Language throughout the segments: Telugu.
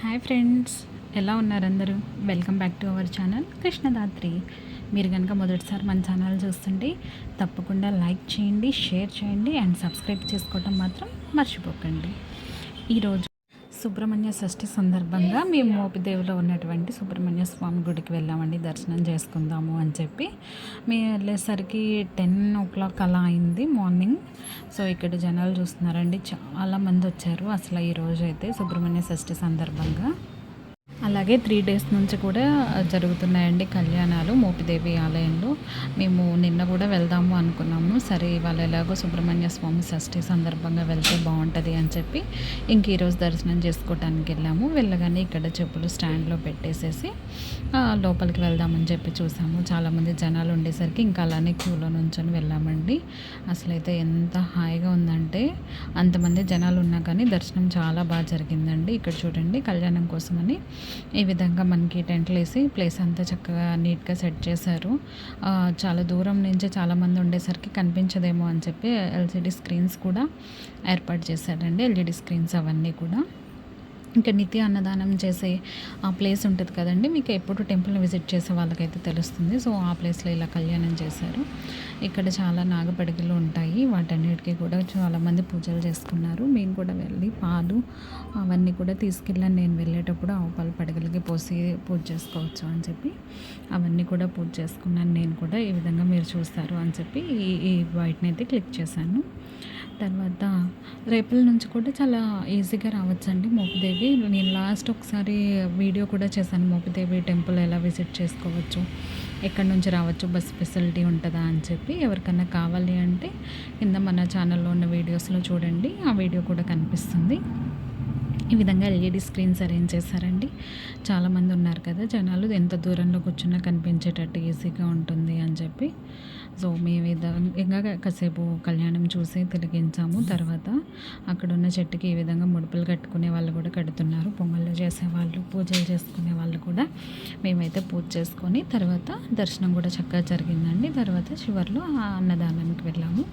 హాయ్ ఫ్రెండ్స్ ఎలా ఉన్నారు అందరూ? Welcome back to our channel Krishnadathri మీరు కనుక మొదటిసారి మన ఛానల్ చూస్తుంటే తప్పకుండా లైక్ చేయండి షేర్ చేయండి అండ్ సబ్స్క్రైబ్ చేసుకోవటం మాత్రం మర్చిపోకండి. ఈరోజు సుబ్రహ్మణ్య షష్ఠి సందర్భంగా మేము మోపిదేవిలో ఉన్నటువంటి సుబ్రహ్మణ్య స్వామి గుడికి వెళ్ళామండి దర్శనం చేసుకుందాము అని చెప్పి. మేము వెళ్ళేసరికి టెన్ ఓ క్లాక్ అలా అయింది మార్నింగ్. సో ఇక్కడ జనాలు చూస్తున్నారండి చాలా మంది వచ్చారు. అసలు ఈరోజు అయితే సుబ్రహ్మణ్య షష్ఠి సందర్భంగా. అలాగే త్రీ డేస్ నుంచి కూడా జరుగుతున్నాయండి కళ్యాణాలు మోపిదేవి ఆలయంలో. మేము నిన్న కూడా వెళ్దాము అనుకున్నాము. సరే ఇవాళ ఎలాగో సుబ్రహ్మణ్య స్వామి షష్ఠి సందర్భంగా వెళ్తే బాగుంటుంది అని చెప్పి ఇంక ఈరోజు దర్శనం చేసుకోవడానికి వెళ్ళాము. వెళ్ళగానే ఇక్కడ చెప్పులు స్టాండ్లో పెట్టేసేసి లోపలికి వెళ్దామని చెప్పి చూసాము. చాలామంది జనాలు ఉండేసరికి ఇంకా అలానే క్యూలో నుంచొని వెళ్ళామండి. అసలైతే ఎంత హాయిగా ఉందంటే అంతమంది జనాలు ఉన్నా కానీ దర్శనం చాలా బాగా జరిగిందండి. ఇక్కడ చూడండి కళ్యాణం కోసమని ఈ విధంగా మనకి టెంట్లు వేసి ప్లేస్ అంతా చక్కగా నీట్గా సెట్ చేశారు. చాలా దూరం నుంచి చాలామంది ఉండేసరికి కనిపించదేమో అని చెప్పి ఎల్సిడి స్క్రీన్స్ కూడా ఏర్పాటు చేశారండి ఎల్ఈడి స్క్రీన్స్ అవన్నీ కూడా. ఇంకా నిత్య అన్నదానం చేసే ఆ ప్లేస్ ఉంటుంది కదండి. మీకు ఎప్పుడు టెంపుల్ని విజిట్ చేసే వాళ్ళకైతే తెలుస్తుంది. సో ఆ ప్లేస్లో ఇలా కళ్యాణం చేశారు. ఇక్కడ చాలా నాగపడికలు ఉంటాయి. వాటన్నిటికీ కూడా చాలామంది పూజలు చేసుకున్నారు. మేము కూడా వెళ్ళి పాలు అవన్నీ కూడా తీసుకెళ్ళాను నేను వెళ్ళేటప్పుడు ఆవు పాలు పడగలకి పోసి పూజ చేసుకోవచ్చు అని చెప్పి అవన్నీ కూడా పూజ చేసుకున్నాను. నేను కూడా ఈ విధంగా మీరు చూస్తారు అని చెప్పి ఈ ఈ వాటిని అయితే క్లిక్ చేశాను. తర్వాత రేపటి నుంచి కూడా చాలా ఈజీగా రావచ్చండి మోపిదేవి. నేను లాస్ట్ ఒకసారి వీడియో కూడా చేశాను. మోపిదేవి టెంపుల్ ఎలా విజిట్ చేసుకోవచ్చు ఎక్కడి నుంచి రావచ్చు బస్ ఫెసిలిటీ ఉంటుందా అని చెప్పి ఎవరికన్నా కావాలి అంటే కింద మన ఛానల్లో ఉన్న వీడియోస్లో చూడండి. ఆ వీడియో కూడా కనిపిస్తుంది. ఈ విధంగా ఎల్ఈడి స్క్రీన్స్ అరేంజ్ చేశారండి. చాలామంది ఉన్నారు కదా జనాలు ఎంత దూరంలో కూర్చున్నా కనిపించేటట్టు ఈజీగా ఉంటుంది అని చెప్పి. సో మేము ఇంకా కాసేపు కళ్యాణం చూసి తిరిగించాము. తర్వాత అక్కడ ఉన్న చెట్టుకి ఈ విధంగా ముడుపులు కట్టుకునే వాళ్ళు కూడా కడుతున్నారు. పొంగళ్ళు చేసేవాళ్ళు పూజలు చేసుకునే వాళ్ళు కూడా మేమైతే పూజ చేసుకొని తర్వాత దర్శనం కూడా చక్కగా జరిగిందండి. తర్వాత చివరిలో ఆ అన్నదానానికి వెళ్ళాము.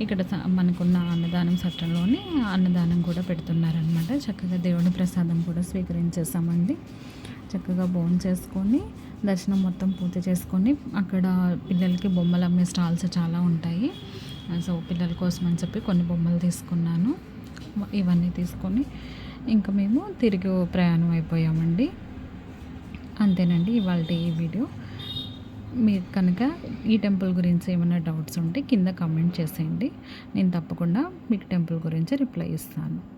ఇక్కడ మనకున్న అన్నదానం సత్రంలోనే అన్నదానం కూడా పెడుతున్నారనమాట చక్కగా దేవుని ప్రసాదం కూడా స్వీకరించేసామండి చక్కగా బోన్ చేసుకొని దర్శనం మొత్తం పూర్తి చేసుకొని అక్కడ పిల్లలకి బొమ్మలు అమ్మే స్టాల్స్ చాలా ఉంటాయి. సో పిల్లల కోసం అని చెప్పి కొన్ని బొమ్మలు తీసుకున్నాను. ఇవన్నీ తీసుకొని ఇంకా మేము తిరిగి ప్రయాణం అయిపోయామండి. అంతేనండి ఇవాళ ఈ వీడియో. మీరు కనుక ఈ టెంపుల్ గురించి ఏమైనా డౌట్స్ ఉంటే కింద కామెంట్ చేసేయండి. నేను తప్పకుండా మీకు టెంపుల్ గురించి రిప్లై ఇస్తాను.